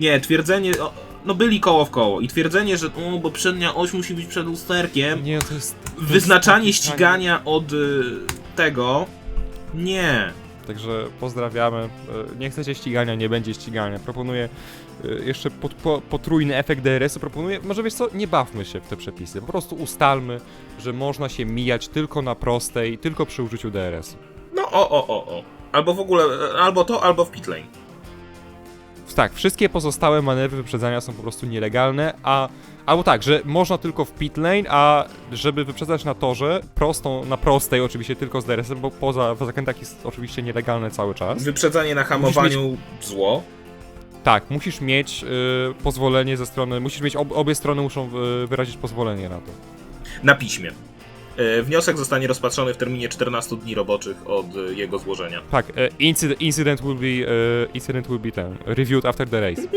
Nie, twierdzenie, o, no byli koło w koło i twierdzenie, że o, bo przednia oś musi być przed lusterkiem, Nie, to jest... to jest wyznaczanie takie ścigania od y, tego, nie. Także pozdrawiamy. E, Nie chcecie ścigania, nie będzie ścigania. Proponuję e, jeszcze pot, po, potrójny efekt DRS-u. Proponuję, może wiesz co, nie bawmy się w te przepisy. Po prostu ustalmy, że można się mijać tylko na prostej, tylko przy użyciu DRS-u. No o, o, o, o. Albo w ogóle, e, albo to, albo w pitlane. Tak, wszystkie pozostałe manewry wyprzedzania są po prostu nielegalne, a albo tak, że można tylko w pit lane, a żeby wyprzedzać na torze, prostą, na prostej oczywiście tylko z DRS-em, bo poza w zakrętach jest oczywiście nielegalne cały czas. Wyprzedzanie na hamowaniu zło. Tak, musisz mieć y, pozwolenie ze strony, musisz mieć, ob, obie strony muszą y, wyrazić pozwolenie na to. na piśmie. E, Wniosek zostanie rozpatrzony w terminie 14 dni roboczych od e, jego złożenia. Tak, e, incydent, incident will be, e, incident will be ten, reviewed after the race.